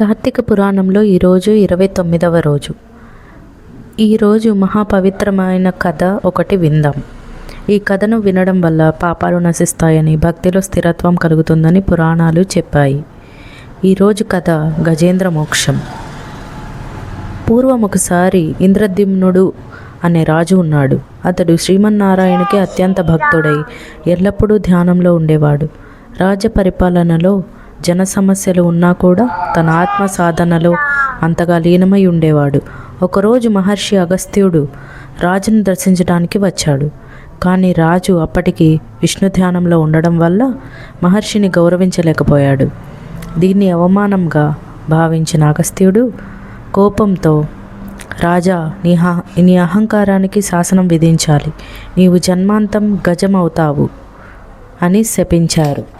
కార్తీక పురాణంలో ఈరోజు ఇరవై తొమ్మిదవ రోజు. ఈరోజు మహాపవిత్రమైన కథ ఒకటి విందాం. ఈ కథను వినడం వల్ల పాపాలు నశిస్తాయని భక్తిలో స్థిరత్వం కలుగుతుందని పురాణాలు చెప్పాయి. ఈరోజు కథ గజేంద్ర మోక్షం. పూర్వం ఒకసారి ఇంద్రద్యుమ్నుడు అనే రాజు ఉన్నాడు. అతడు శ్రీమన్నారాయణకి అత్యంత భక్తుడై ఎల్లప్పుడూ ధ్యానంలో ఉండేవాడు. రాజ్య పరిపాలనలో జన సమస్యలు ఉన్నా కూడా తన ఆత్మ సాధనలో అంతగా లీనమై ఉండేవాడు. ఒకరోజు మహర్షి అగస్త్యుడు రాజును దర్శించడానికి వచ్చాడు. కానీ రాజు అప్పటికి విష్ణు ధ్యానంలో ఉండడం వల్ల మహర్షిని గౌరవించలేకపోయాడు. దీన్ని అవమానంగా భావించిన అగస్త్యుడు కోపంతో రాజా నీ నీ అహంకారానికి శాసనం విధించాలి. నీవు జన్మాంతం గజమవుతావు అని శపించారు.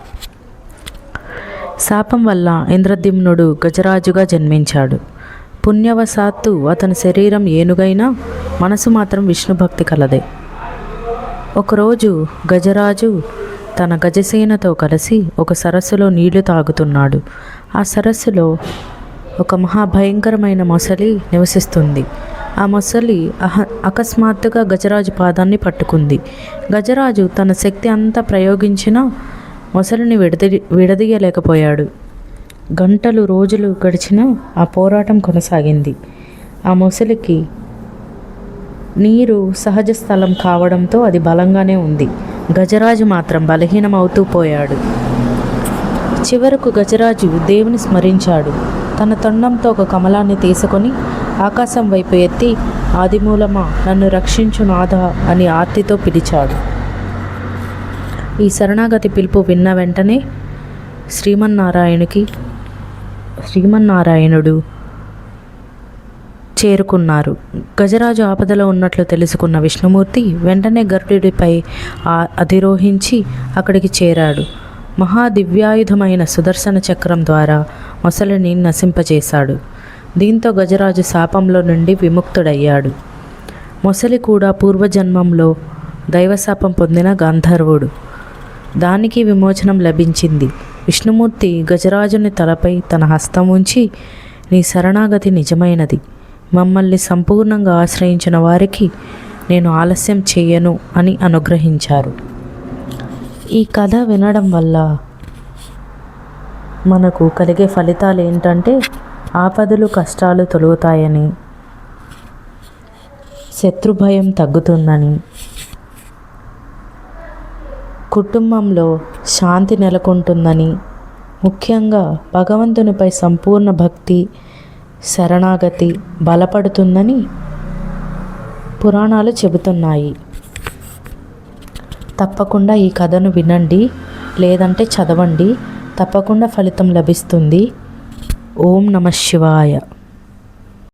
శాపం వల్ల ఇంద్రద్యుమ్నుడు గజరాజుగా జన్మించాడు. పుణ్యవశాత్తు అతని శరీరం ఏనుగైనా మనసు మాత్రం విష్ణు భక్తి కలదే. ఒకరోజు గజరాజు తన గజసేనతో కలిసి ఒక సరస్సులో నీళ్ళు తాగుతున్నాడు. ఆ సరస్సులో ఒక మహాభయంకరమైన మొసలి నివసిస్తుంది. ఆ మొసలి అహ అకస్మాత్తుగా గజరాజు పాదాన్ని పట్టుకుంది. గజరాజు తన శక్తి అంతా ప్రయోగించినా మొసలిని విడది విడదీయలేకపోయాడు. గంటలు రోజులు గడిచినా ఆ పోరాటం కొనసాగింది. ఆ మొసలికి నీరు సహజ స్థలం కావడంతో అది బలంగానే ఉంది. గజరాజు మాత్రం బలహీనమవుతూ పోయాడు. చివరకు గజరాజు దేవుని స్మరించాడు. తన తొండంతో ఒక కమలాన్ని తీసుకొని ఆకాశం వైపు ఎత్తి ఆదిమూలమా నన్ను రక్షించు నాథ అని ఆర్తితో పిలిచాడు. ఈ శరణాగతి పిలుపు విన్న వెంటనే శ్రీమన్నారాయణుకి శ్రీమన్నారాయణుడు చేరుకున్నారు. గజరాజు ఆపదలో ఉన్నట్లు తెలుసుకున్న విష్ణుమూర్తి వెంటనే గరుడిపై అధిరోహించి అక్కడికి చేరాడు. మహాదివ్యాయుధమైన సుదర్శన చక్రం ద్వారా మొసలిని నశింపజేశాడు. దీంతో గజరాజు శాపంలో నుండి విముక్తుడయ్యాడు. మొసలి కూడా పూర్వజన్మంలో దైవశాపం పొందిన గంధర్వుడు. దానికి విమోచనం లభించింది. విష్ణుమూర్తి గజరాజుని తలపై తన హస్తం ఉంచి నీ శరణాగతి నిజమైనది. మమ్మల్ని సంపూర్ణంగా ఆశ్రయించిన వారికి నేను ఆలస్యం చేయను అని అనుగ్రహించారు. ఈ కథ వినడం వల్ల మనకు కలిగే ఫలితాలు ఏంటంటే ఆపదలు కష్టాలు తొలుగుతాయని శత్రుభయం తగ్గుతుందని కుటుంబంలో శాంతి నెలకొంటుందని ముఖ్యంగా భగవంతునిపై సంపూర్ణ భక్తి శరణాగతి బలపడుతుందని పురాణాలు చెబుతున్నాయి. తప్పకుండా ఈ కథను వినండి లేదంటే చదవండి తప్పకుండా ఫలితం లభిస్తుంది. ఓం నమ శివాయ.